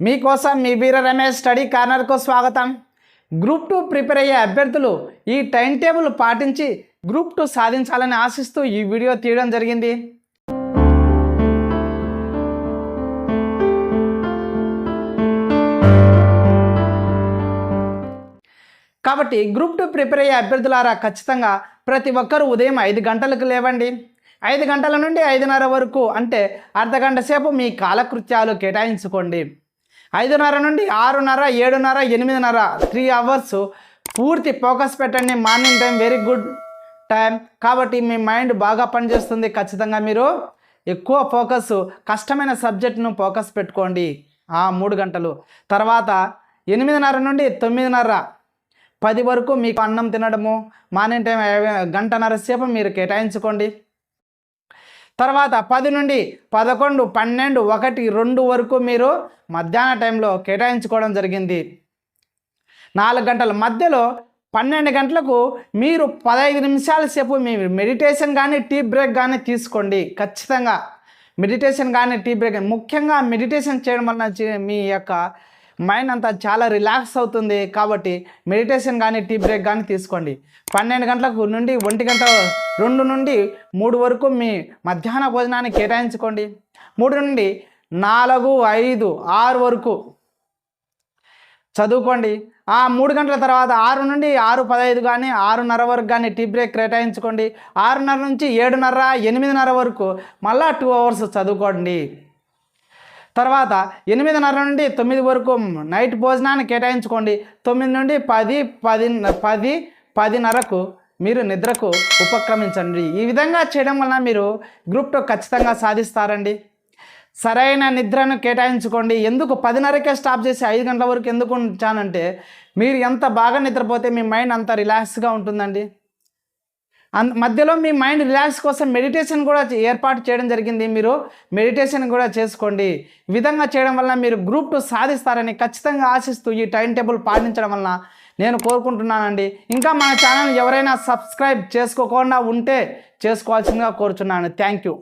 మీకోసం మీ వీర రమేష్ స్టడీ కార్నర్కు స్వాగతం. Group two prepare అయ్యే అభ్యర్థులు ఈ టైం టేబుల్ పాటించి గ్రూప్ టూ సాధించాలని ఆశిస్తూ ఈ వీడియో తీయడం జరిగింది. కాబట్టి గ్రూప్ టూ ప్రిపేర్ అయ్యే అభ్యర్థులారా ఖచ్చితంగా ప్రతి ఒక్కరూ ఉదయం ఐదు గంటలకు లేవండి. ఐదు గంటల నుండి ఐదున్నర వరకు అంటే అర్ధగంట సేపు మీ కాలకృత్యాలు కేటాయించుకోండి. ఐదున్నర నుండి ఆరున్నర ఏడున్నర ఎనిమిదిన్నర త్రీ అవర్స్ పూర్తి ఫోకస్ పెట్టండి. Morning time very good time కాబట్టి మీ మైండ్ బాగా పనిచేస్తుంది. ఖచ్చితంగా మీరు ఎక్కువ ఫోకస్ కష్టమైన సబ్జెక్ట్ను ఫోకస్ పెట్టుకోండి ఆ మూడు గంటలు. తర్వాత ఎనిమిదిన్నర నుండి తొమ్మిదిన్నర పది వరకు మీకు అన్నం తినడము మార్నింగ్ టైం గంటన్నర సేపు మీరు కేటాయించుకోండి. తర్వాత పది నుండి పదకొండు పన్నెండు ఒకటి రెండు వరకు మీరు మధ్యాహ్న టైంలో కేటాయించుకోవడం జరిగింది. నాలుగు గంటల మధ్యలో పన్నెండు గంటలకు మీరు పదహైదు నిమిషాల సేపు మీ మెడిటేషన్ కానీ టీ బ్రేక్ కానీ తీసుకోండి. ఖచ్చితంగా మెడిటేషన్ కానీ టీ బ్రేక్ ముఖ్యంగా మెడిటేషన్ చేయడం వలన మీ యొక్క మైండ్ అంతా చాలా రిలాక్స్ అవుతుంది కాబట్టి మెడిటేషన్ కానీ టీ బ్రేక్ కానీ తీసుకోండి. పన్నెండు గంటలకు నుండి ఒంటి గంట రెండు నుండి మూడు వరకు మీ మధ్యాహ్న భోజనాన్ని కేటాయించుకోండి. మూడు నుండి నాలుగు ఐదు ఆరు వరకు చదువుకోండి. ఆ మూడు గంటల తర్వాత ఆరు నుండి ఆరు పదహైదు కానీ ఆరున్నర వరకు కానీ టీ బ్రేక్ కేటాయించుకోండి. ఆరున్నర నుంచి ఏడున్నర ఎనిమిదిన్నర వరకు మళ్ళీ టూ అవర్స్ చదువుకోండి. తర్వాత ఎనిమిదిన్నర నుండి తొమ్మిది వరకు నైట్ భోజనాన్ని కేటాయించుకోండి. తొమ్మిది నుండి పది పది పది పదిన్నరకు మీరు నిద్రకు ఉపక్రమించండి. ఈ విధంగా చేయడం వలన మీరు గ్రూప్ టూ ఖచ్చితంగా సాధిస్తారండి. సరైన నిద్రను కేటాయించుకోండి. ఎందుకు పదిన్నరకే స్టాప్ చేసి ఐదు గంటల వరకు ఎందుకు ఉంచానంటే మీరు ఎంత బాగా నిద్రపోతే మీ మైండ్ అంత రిలాక్స్గా ఉంటుందండి. మధ్యలో మీ మైండ్ రిలాక్స్ కోసం మెడిటేషన్ కూడా ఏర్పాటు చేయడం జరిగింది. మీరు మెడిటేషన్ కూడా చేసుకోండి. ఈ విధంగా చేయడం వల్ల మీరు గ్రూప్ టూ సాధిస్తారని ఖచ్చితంగా ఆశిస్తూ ఈ టైం టేబుల్ పాటించడం వలన నేను కోరుకుంటున్నానండి. ఇంకా మన ఛానల్ ఎవరైనా సబ్స్క్రైబ్ చేసుకోకుండా ఉంటే చేసుకోవాల్సిందిగా కోరుచున్నాను. Thank you.